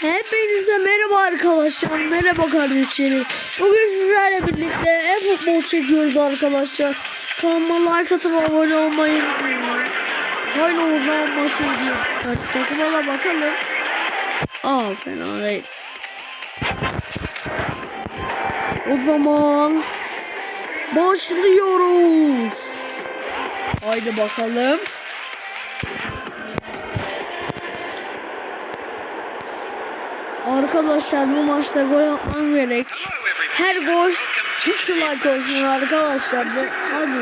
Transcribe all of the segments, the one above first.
Hepinize merhaba arkadaşlar. Merhaba kardeşlerim. Bugün sizlerle birlikte e-futbol çekiyoruz arkadaşlar. Kanalıma like atıp abone olmayı unutmayın. Haydi o zaman maçı gidiyoruz. Hadi takımlara bakalım. Aa fena değil. O zaman başlıyoruz. Haydi bakalım. Arkadaşlar bu maçta gol atmam gerek. Her gol 3 like olsun arkadaşlar. Hadi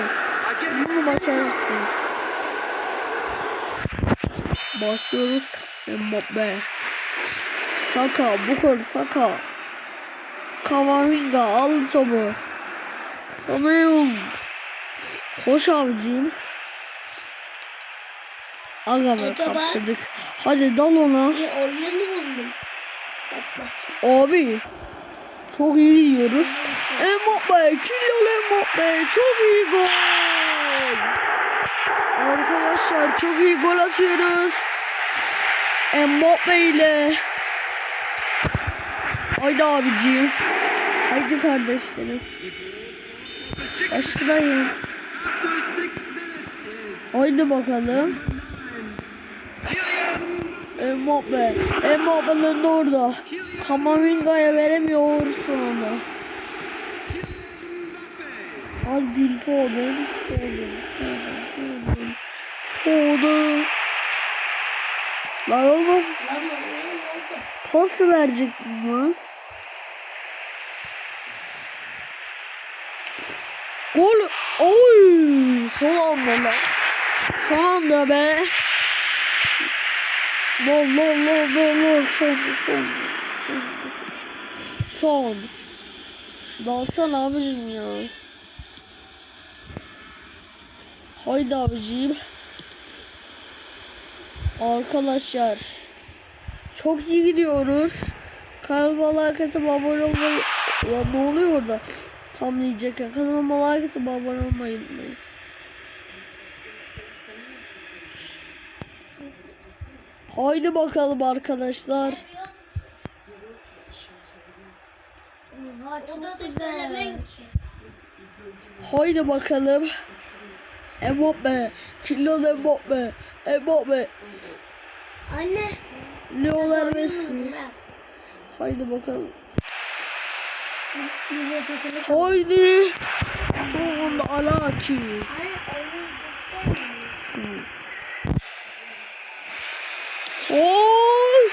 bunu başarırsınız. Başlıyoruz. Mbappe. Saka, Bukur, Saka. Kavaminga al topu. Romeo. Koş abicim. Aga be kaptırdık. Hadi dal ona. Oyunu buldum. Abi çok iyi gidiyoruz. Mbappe, Kylian Mbappe çok iyi gol. Arkadaşlar çok iyi gol atıyoruz. Mbappe ile. Haydi abiciğim. Haydi kardeşlerim. Başlayın. Haydi bakalım. Mbappe. Mbappe'nin orada. Kamavinga'ya veremiyor şu anda. Albin Foden. Foden. Foden. Foden. Foden. Lan olmaz. Pas verecektim lan. Gol. Oy. Son anda lan. Son anda be. Lol lol lol lol lol. Son son. Son. Dalsana abicim ya. Haydi abicim. Arkadaşlar. Çok iyi gidiyoruz. Kanalıma like atıp abone olmayı... Ulan ne oluyor orada? Tam diyecekken kanalıma like atıp abone olmayı unutmayın. Haydi bakalım arkadaşlar. Oha çok da güzel. Haydi bakalım. Mbappe. Kylian Mbappe. Mbappe. Anne. Oyunu Messi. Haydi bakalım. Haydi. Sonunda Alaki. Göstermiyor. Oy!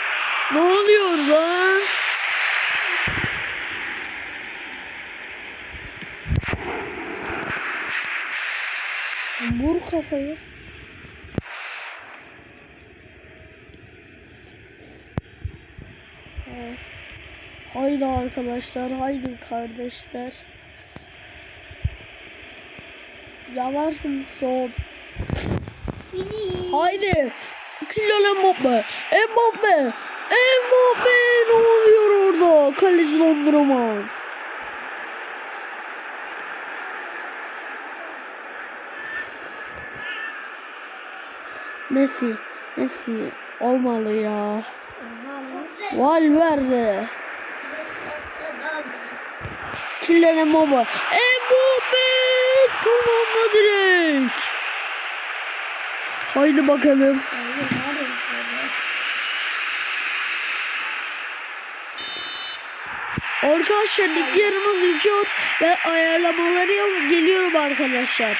Ne oluyor lan? Vur kafayı. Evet. Haydi arkadaşlar, haydi kardeşler. Yavarsınız son. Fini. Haydi. Kylian Mbappe. Mbappe. Mbappe ne oluyor orada? Kaleci donduramaz. Messi. Messi olmalı ya. Valverde. Kylian Mbappe. Mbappe son anda direkt. Haydi bakalım. Oyun Arkadaşlar yarımız bitiyor ve ayarlamaları yap- geliyorum arkadaşlar.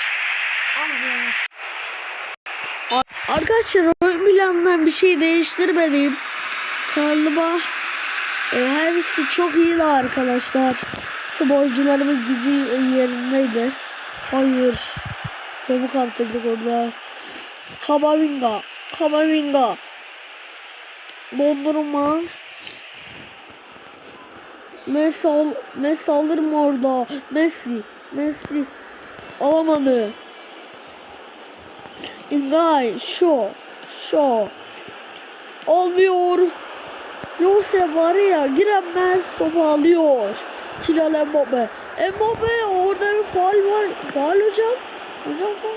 Arkadaşlar oyun planından bir şey değiştirmedim. Galiba e, hepsi çok iyiydi arkadaşlar. Tüm oyuncularımın gücü yerindeydi. Hayır. Topu kaptırdık orada. Kamavinga. Kamavinga. Dondurma. Messi, al, Messi alır mı orada? Messi. Messi. Alamadı. Ingay. Şu. Şu. Olmuyor. Jose Maria giremez topu alıyor. Kylian Mbappe. Mbappe orada bir faal var. Faal hocam. Hocam faal.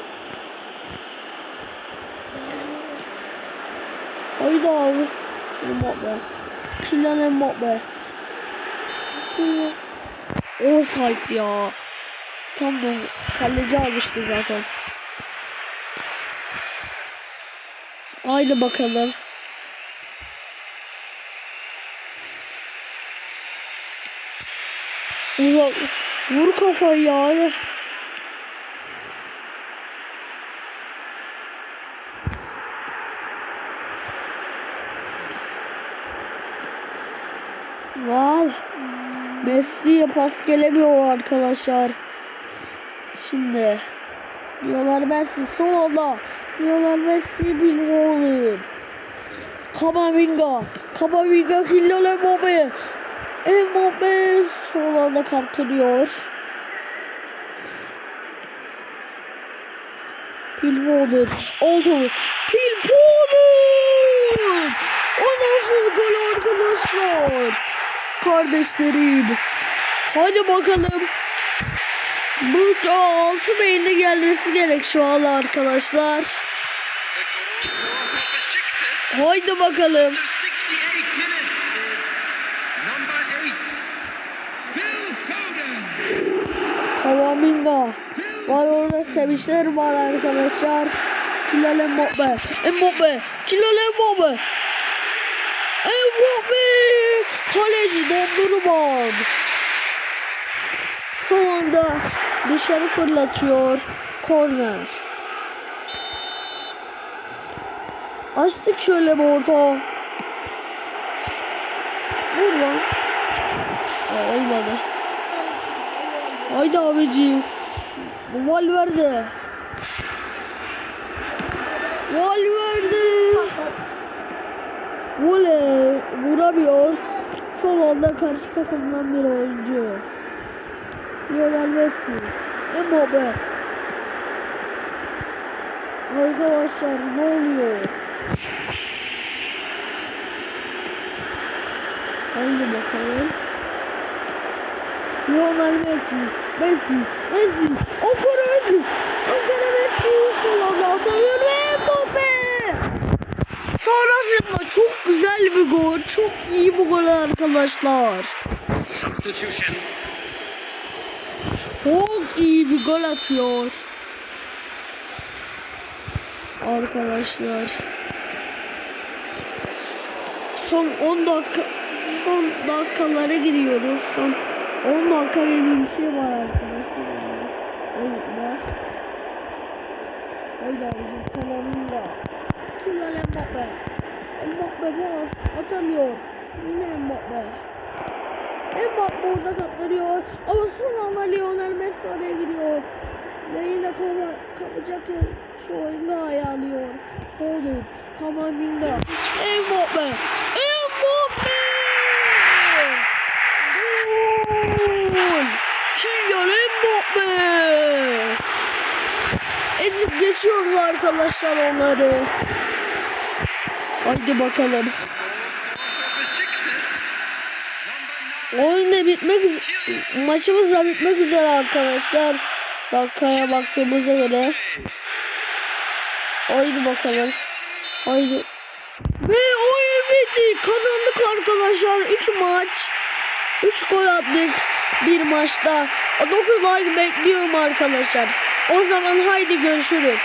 Haydi abi. Mbappe. Kylian Mbappe. Offside ya. Tam da kaleci almıştı zaten. Haydi bakalım. Vur, vur kafayı ya. hadi. Vay. Messi'ye pas gelemiyor arkadaşlar. Şimdi diyorlar Messi son anda diyorlar Messi Bilbao Kamavinga Kamavinga Kylian Mbappe Mbappe son anda kaptırıyor. Bilbao oldu. Bilbao o nasıl gol arkadaşlar? Kardeşlerim. Hadi bakalım. Bu altı beyinle gelmesi gerek şu an arkadaşlar. Haydi bakalım. after 68 minutes is number 8, Phil Foden. Kavaminga. Var orada sevinçler var arkadaşlar. Kylian Mbappe. Mbappe. Kylian Mbappe. Mbappe. Kaleci dondurman. Son anda dışarı fırlatıyor. Korner. Açtık şöyle bir orta. Vur lan. Aa, olmadı. Haydi abicim. Valverde. Valverde. Voley. Vuramıyor. Son anda karşı takımdan bir oyuncu. Lionel Messi. Mbappe. Arkadaşlar ne oluyor? Haydi bakalım. Lionel Messi, Messi, Messi, Ankara Messi, Ankara Messi son anda atıyor. Sonrasında çok güzel bir gol, çok iyi bir gol arkadaşlar. Çok iyi bir gol atıyor. Arkadaşlar. Son 10 dakika son dakikalara giriyoruz. Son 10 dakika gibi bir şey var arkadaşlar. Oyunda. Haydi abicim kanalında. Kylian Mbappe. Mbappe bas atamıyor. Yine Mbappe. Mbappe orada katlanıyor. Ama son anda Lionel Messi oraya giriyor. Ve yine kapa kapacakken şu oyunda ayarlıyor. Oldu. Kamavinga. Mbappe. Mbappe. Gol. Kylian Mbappe. Ezip geçiyoruz arkadaşlar onları. Haydi bakalım. For Besiktas, number 9, Oyun da bitmek maçımız da bitmek üzere arkadaşlar. Dakikaya baktığımıza göre. Haydi bakalım. Haydi. Ve oyun bitti. Kazandık arkadaşlar. 3 maç. 3 gol attık bir maçta. 9 like bekliyorum arkadaşlar. O zaman haydi görüşürüz.